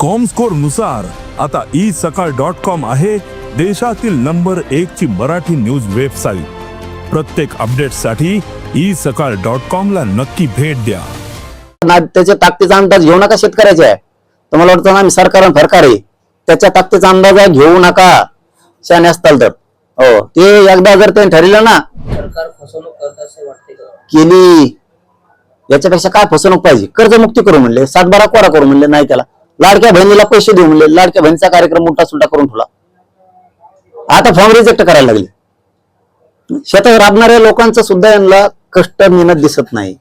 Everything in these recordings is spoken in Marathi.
कॉमस्कोरनुसार आता ई सकाळ डॉट कॉम आहे देशातील नंबर एक ची मराठी न्यूज वेबसाईट प्रत्येक अपडेटसाठी ई सकाळ डॉट कॉम ला नक्की भेट द्या. ना त्याच्या ताकदीचा अंदाज घेऊ नका शेतकऱ्याचे. आहे तुम्हाला वाटतं ना आम्ही सरकार फरकार. आहे त्याच्या ताकदीचा अंदाज आहे, घेऊ नका. शहाणे असताल तर. हो ते एकदा जर त्यांनी ठरलं ना सरकार फसवणूक करत असे वाटते का? केली. याच्यापेक्षा काय फसवणूक पाहिजे? कर्जमुक्ती करू म्हणले सातबारा कोरा करू म्हणले नाही त्याला. लाडक्या बहिणीला पैसे देऊ म्हणले लाडक्या बहिणीचा कार्यक्रम मोठा सुलटा करून ठेवला. आता फॉर्म रिजेक्ट करायला लागले. शेतात राबणाऱ्या लोकांचं सुद्धा यांना कष्ट मेहनत दिसत नाही.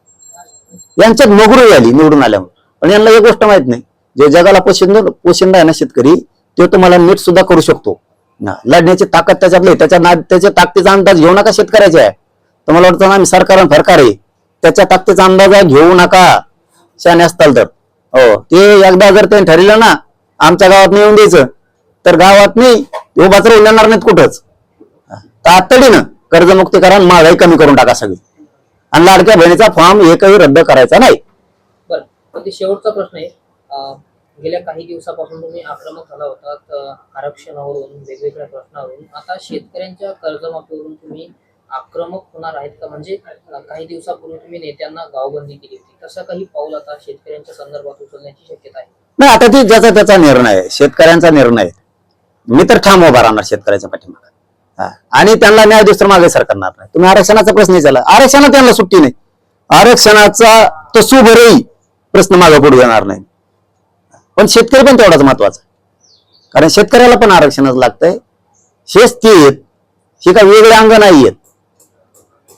यांच्यात नोकरी आली निवडून आल्यामुळे पण यांना एक गोष्ट माहीत नाही. जे जगाला पोशिंदा पोशिंदा आहे ना शेतकरी ते तुम्हाला नीट सुद्धा करू शकतो. ना लढण्याची ताकद त्याच्यातली त्याच्या ना त्याच्या ताकदीचा अंदाज घेऊ नका शेतकऱ्याचे. आहे तुम्हाला वाटतं ना आम्ही सरकार फरकार आहे. त्याच्या ताकदीचा अंदाज घेऊ नका. शाने असताल तर. हो ते एकदा जर त्यांनी ठरलं ना आमच्या गावात येऊन द्यायचं. तर गावात नाही उभाच येणार नाहीत कुठंच. तातडीनं कर्जमुक्ती करा आणि महागाई कमी करून टाका सगळी. आणि लाडक्या बहिणीचा फॉर्म एकही रद्द करायचा नाही. बरं ते शेवटचा प्रश्न आहे. गेल्या काही दिवसापासून तुम्ही आक्रमक झाला होता आरक्षणावरून वेगवेगळ्या प्रश्नावरून. आता शेतकऱ्यांच्या कर्जमाफीवरून तुम्ही आक्रमक होणार आहेत का? म्हणजे काही दिवसापूर्वी तुम्ही नेत्यांना गावबंदी केली होती. तसं काही पाऊल आता शेतकऱ्यांच्या संदर्भात उचलण्याची शक्यता आहे? नाही आता ती ज्याचा त्याचा निर्णय आहे शेतकऱ्यांचा निर्णय आहे. मी तर ठाम उभा राहणार शेतकऱ्याच्या पाठीमागे. हा. आणि त्यांना न्याय दुसरं मागे सरकारणार नाही. तुम्ही आरक्षणाचा प्रश्न विचारला. आरक्षणात त्यांना सुट्टी नाही. आरक्षणाचा तसू प्रश्न मागे पुढे येणार नाही. पण शेतकरी पण तेवढाच महत्त्वाचा आहे. कारण शेतकऱ्याला पण आरक्षणच लागतंय. हेच ते आहेत. हे काय वेगळे अंग नाही आहेत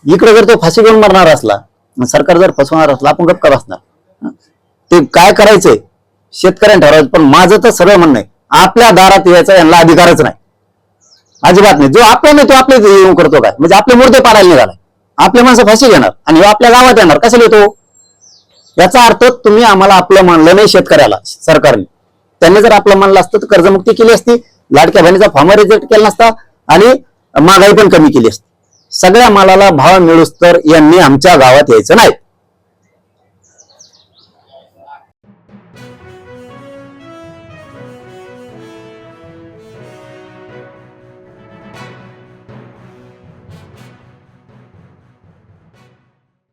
इकडे जर तो फाशी घेऊन मरणार असला सरकार जर फसवणार असला आपण गप्प असणार बसणार. ते काय करायचंय? शेतकऱ्यांनी ठरवायचं पण माझं तर सरळ म्हणणं आहे आपल्या दारात यायचा यांना अधिकारच नाही. अजिबात नाही. जो आपला नाही तो आपले येऊन करतो काय? म्हणजे आपले मुर्दे पाडायला निघालाय. आपले माणसं फाशी घेणार आणि आपल्या गावात येणार. कशाला येतो? याचा अर्थ तुम्ही आम्हाला आपलं मानलं नाही शेतकऱ्याला सरकारने. त्यांनी जर आपलं मानलं असतं तर कर्जमुक्ती केली असती लाडक्या बहिणीचा फॉर्म रिजेक्ट केला नसता आणि महागाई पण कमी केली असती. सगळ्या मालाला भाव मिळूस तर यांनी आमच्या गावात यायचं नाही.